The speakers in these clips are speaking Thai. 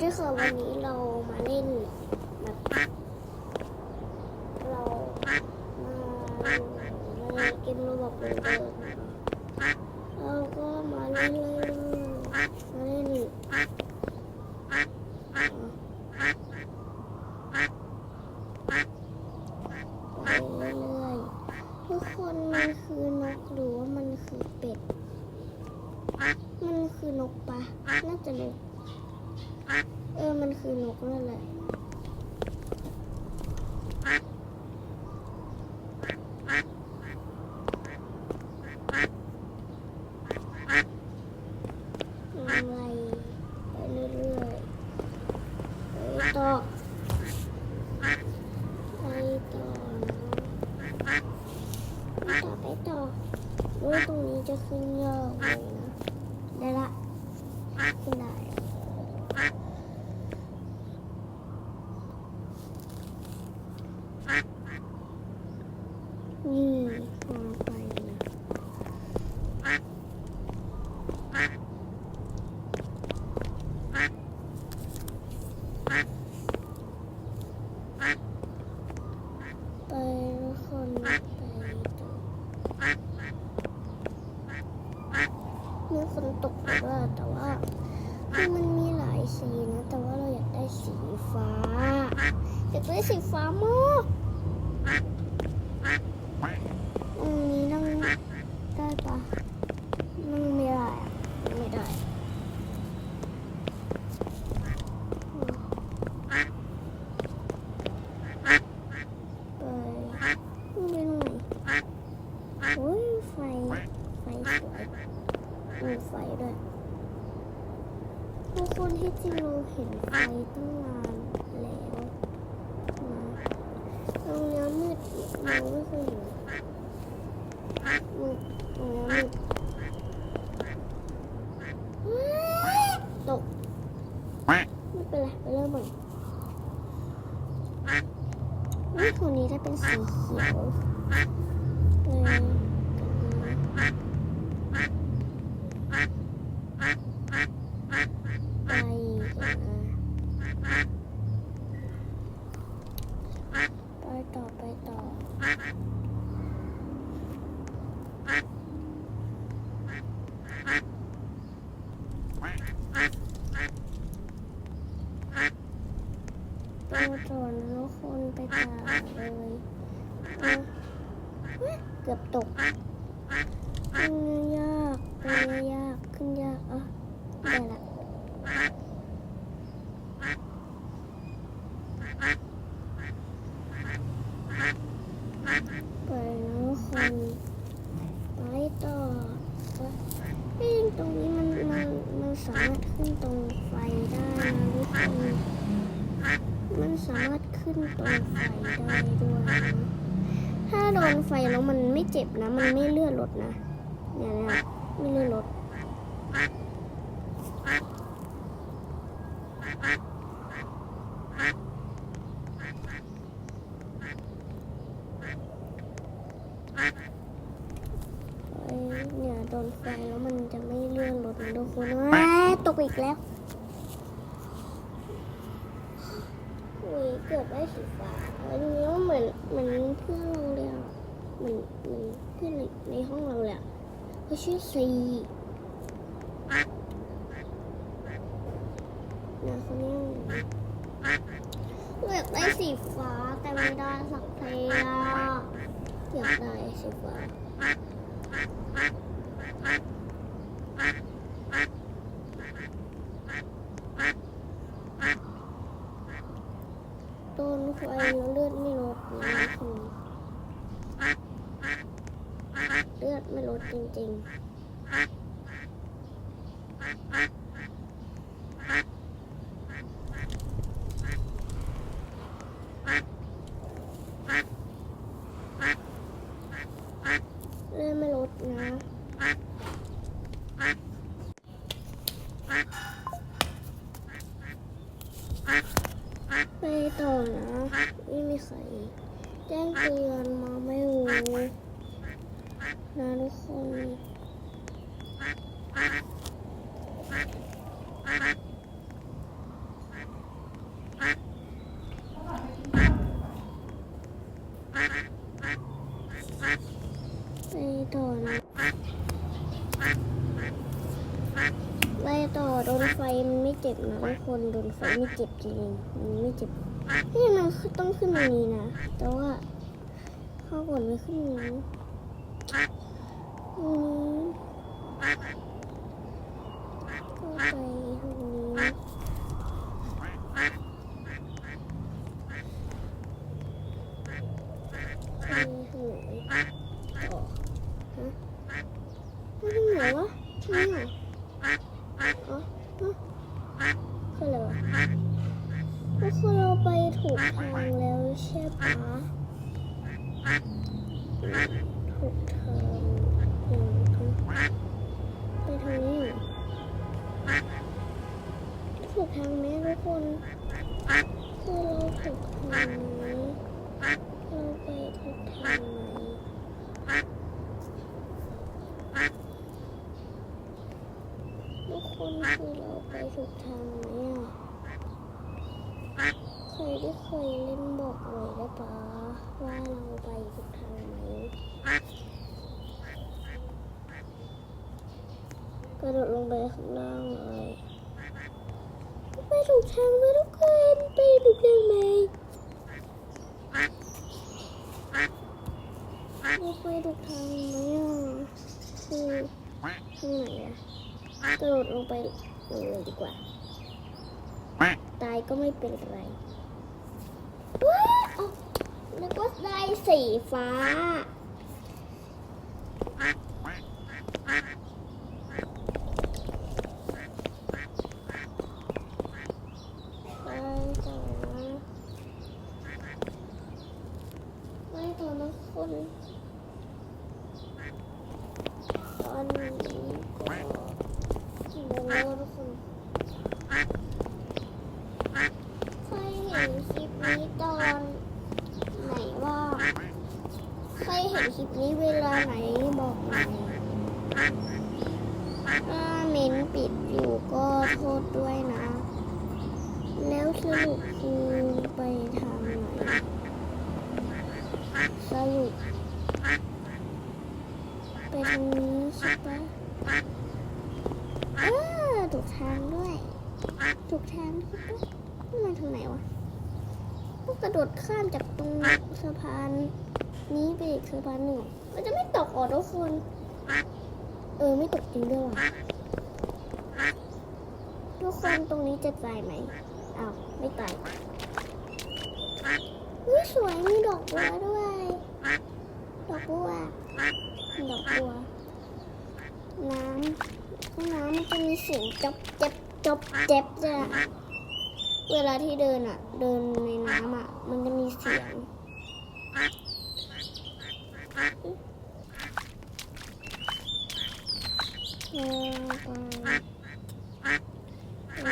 ดีค่ะวันนี้เรามาเล่นแบบเรามาเล่นเกมโรบอกเหมือนเดิมเราก็มาเล่นเล่นมาเล่นไปเรื่อยๆทุกคนมันคือนกหรือว่ามันคือเป็ด มันคือนกปะน่าจะนก เออ มันคือนกนั่นแหละ อะไรไปเรื่อยๆไปต่อไปต่อไปต่อไปต่อรู้ตรงนี้จะขึ้นยอดเลยนะ ได้ละขึ้นได้ นี่พอไปนะไปคนไปต่อมีคนตกด้วยแต่ว่ามันมีหลายสีนะ แต่ว่าเราอยากได้สีฟ้า อยากได้สีฟ้ามากตรงนี้นั่งได้ปะนั่งไม่ได้อะไม่ได้ ไปมันเป็นไหนโอ้ยไฟ ไฟสวยมีไฟด้วยทุกคนที่จริงเราเห็นไฟตั้งนานแล้วนะตรงนี้มืดอีกเราไม่เคยเห็นมืดตรงนี้มืดว้ายตกไม่เป็นไรไปเริ่มใหม่นตัวนี้ถ้าเป็นสีเขียวเลยไปไปต่อไปต่อ ไปก่อนทุกคน ไปต่อเลยเกือบตกขึ้นยากไปยากขึ้นยากอะได้ละไปนะทุกคนไปต่อเอ้ตรงนี้มันมันมันสามารถขึ้นตรงไฟได้นะทุกคนมันสามารถ ขึ้นตรงไฟได้ด้วย ถ้าโดนไฟแล้วมันไม่เจ็บนะ มันไม่เลื่อนรถนะเนี่ยนะไม่เลื่อนรถเนี่ยโดนไฟแล้วมันจะไม่เลื่อนรถนะทุกคนว้าตกอีกแล้ว อุ้ยเกือบ ได้สีฟ้าอันนี้เหมือนเหมือนเพื่อนเราเลยอะเหมือนเหมือนเพื่อนในในห้องเราเลยอะเขาชื่อซีนะคนนี้อยากได้สีฟ้าแต่ไม่ได้สักทีอะอยากได้สีฟ้าโดน ไว้เลือดไม่ลดนะคุณเลือดไม่ลดจริงๆ เลื่อนไม่ลดนะ ไปต่อนะ ไม่มี ใคแจ้งเตือนมาไม่รู้นะทุกคน โดนไฟมันไม่ เจ็บนะทุกคนโดนไฟไม่เจ็บจริงๆมันไม่เจ็บนี่มันต้องขึ้นตรงนี้นะ แต่ว่าข้าวก่นไม่ขึ้นนี้ตรงนี้ก็ไปตรงนี้ไปทางไหนต่อฮะไปทางไหนวะทางไหน กทางไหมทุกคนคือเราถูกทางไหมเราไปถูกทางไหมทุกคนคือเราไปถูกทางไหมอะใครที่เคยเล่นบอกหน่อยได้ปะว่าเราไปถูกทางไหมกระโดดลงไปข้างล่างเลย ถูกทางไหมทุกคนไปถูกทางไหมเราไปถูกทางไหมอะคือทางไหนอะกระโดดลงไปเลยดีกว่า ตายก็ไม่เป็นไรว้าวแล้วก็ได้สีฟ้า ไปต่อไปต่อนะ คนตอนนี้ก็กี่โมงแล้วทุกคนเคยเห็นคลิปนี้ตอนไหนว่าเคยเห็นคลิปนี้เวลาไหนบอกหน่อยถ้าเม้นปิดอยู่ก็โทษด้วยนะ แล้วสรุปคือไปทางไหน สรุปไปทางนี้ใช่ปะเออถูกทางด้วยถูกทางใช่ปะนี่มันทางไหนวะต้องกระโดดข้ามจากตรงสะพานนี้ไปอีกสะพานหนึ่งมันจะไม่ตกอ๋อทุกคน เออไม่ตกจริงด้วยว่ะทุกคนตรงนี้จะตายไหมอ้าวไม่ตายอุ้ยสวยมีดอกบัวด้วย บัวดอกบัว น้ำน้ำมันจะมีเสียงจบเจ็บจบเจ็บจ้ะเวลาที่เดินอะ เดินในน้ำอะ มันจะมีเสียงเออไป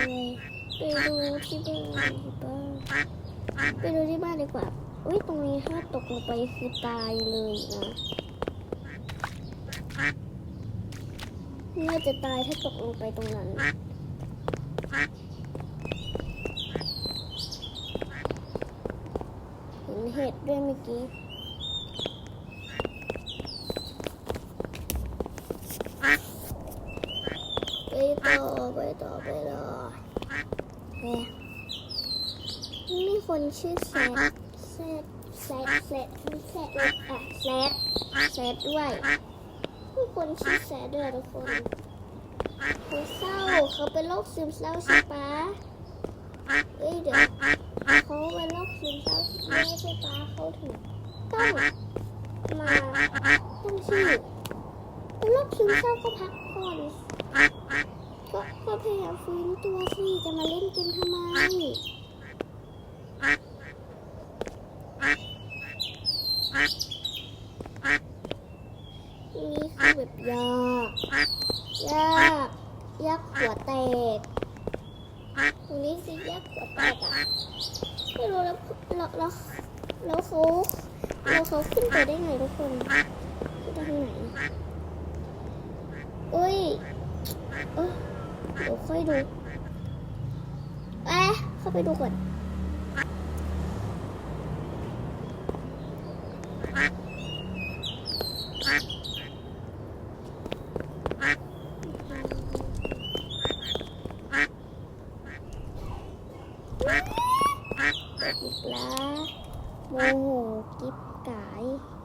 ไปดูที่บ้านไปดูที่บ้านดีกว่า อุ้ยตรงนี้ถ้าตกลงไปคือตายเลยนะน่าจะตายถ้าตกลงไปตรงนั้นเห็นเห็ดด้วยเมื่อกี้ไปต่อไปต่อไปต่อเนี่ยมีคนชื่อแซ แซดแซดแซดมีแซดด้วยอะแซดแซดด้วยมีคนชื่อแซดด้วยทุกคนเขาเศร้าเขาเป็นโรคซึมเศร้าใช่ปะเอ้ยเดี๋ยวเขาเป็นโรคซึมเศร้าไม่ใช่ปะเขาถึงต้องมาต้องชื่อเป็นโรคซึมเศร้าก็พักผ่อนก็ก็พยายามฟื้นตัวสิจะมาเล่นเกมทำไม อุ้ยเดี๋ยวค่อยดูเอ๊ะเข้าไปดูก่อนกิ๊บลาโมโหกิ๊บไกา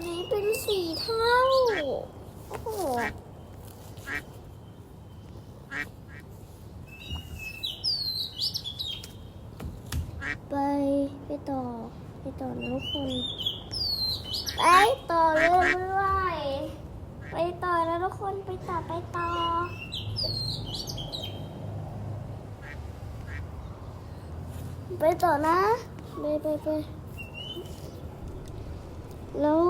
นนี้เป็นสีเท่า โอ้โหไปไปต่อ ไปต่อนะทุกคน ไปต่อเรื่อยๆไปต่อแล้วทุกคนไปต่อไปต่อไปต่อนะ ไปไปไปแล้ว